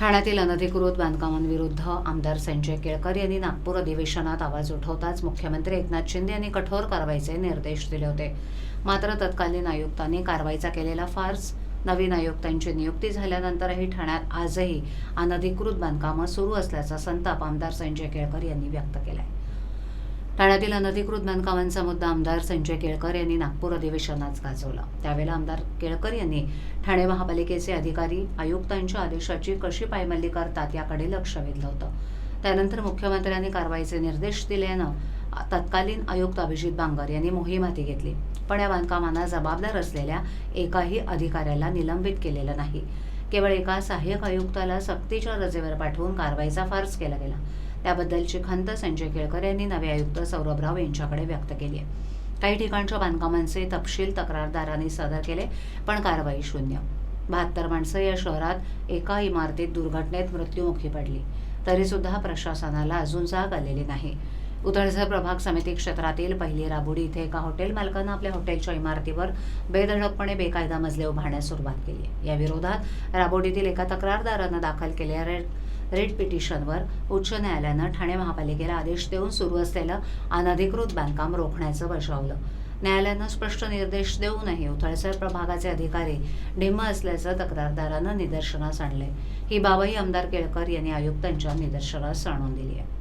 ठाण्यातील अनधिकृत बांधकामांविरुद्ध आमदार संजय केळकर यांनी नागपूर अधिवेशनात आवाज उठवताच मुख्यमंत्री एकनाथ शिंदे यांनी कठोर कारवाईचे निर्देश दिले होते. मात्र तत्कालीन आयुक्तांनी कारवाईचा केलेला फार्स नवीन आयुक्तांची नियुक्ती झाल्यानंतरही ठाण्यात आजही अनधिकृत बांधकामं सुरू असल्याचा संताप आमदार संजय केळकर यांनी व्यक्त केला आहे ठाण्यातील अनधिकृत बांधकामांचा मुद्दा आमदार संजय केळकर यांनी नागपूर अधिवेशनात गाजवला. त्यावेळेला आमदार केळकर यांनी ठाणे महापालिकेचे अधिकारी आयुक्तांच्या आदेशाची कशी पायमल्ली करतात याकडे लक्ष वेधलं होतं. त्यानंतर मुख्यमंत्र्यांनी कारवाईचे निर्देश दिल्यानं तत्कालीन आयुक्त अभिजित बांगर यांनी मोहीम हाती घेतली. पण या बांधकामांना जबाबदार असलेल्या एकाही अधिकाऱ्याला निलंबित केलेलं नाही. केवळ एका सहाय्यक आयुक्ताला सक्तीच्या रजेवर पाठवून कारवाईचा फार्स केला गेला. त्याबद्दलची खंत संजय केळकर यांनी नवे आयुक्त सौरभ राव यांच्याकडे व्यक्त केली आहे. काही ठिकाणच्या बांधकामांचे तपशील तक्रारदारांनी सादर केले पण कारवाई शून्य. बहात्तर माणसं या शहरात एका इमारतीत दुर्घटनेत मृत्यूमुखी पडली. तरीसुद्धा प्रशासनाला अजून जाग आलेली नाही. उतळसर प्रभाग समिती क्षेत्रातील पहिली राबुडी इथे एका हॉटेल मालकानं आपल्या हॉटेलच्या इमारतीवर बेधडकपणे बेकायदा मजले उभारण्यास सुरुवात केली या विरोधात राबोडीतील एका तक्रारदारानं दाखल केलेल्या रेड पिटिशनवर उच्च न्यायालयानं ठाणे महापालिकेला आदेश देऊन सुरू असलेलं अनधिकृत बांधकाम रोखण्याचं बजावलं. न्यायालयानं स्पष्ट निर्देश देऊनही उथळसर प्रभागाचे अधिकारी ढिम्म असल्याचं तक्रारदारानं निदर्शनास आणलंय. ही बाबही आमदार केळकर यांनी आयुक्तांच्या निदर्शनास आणून दिली आहे.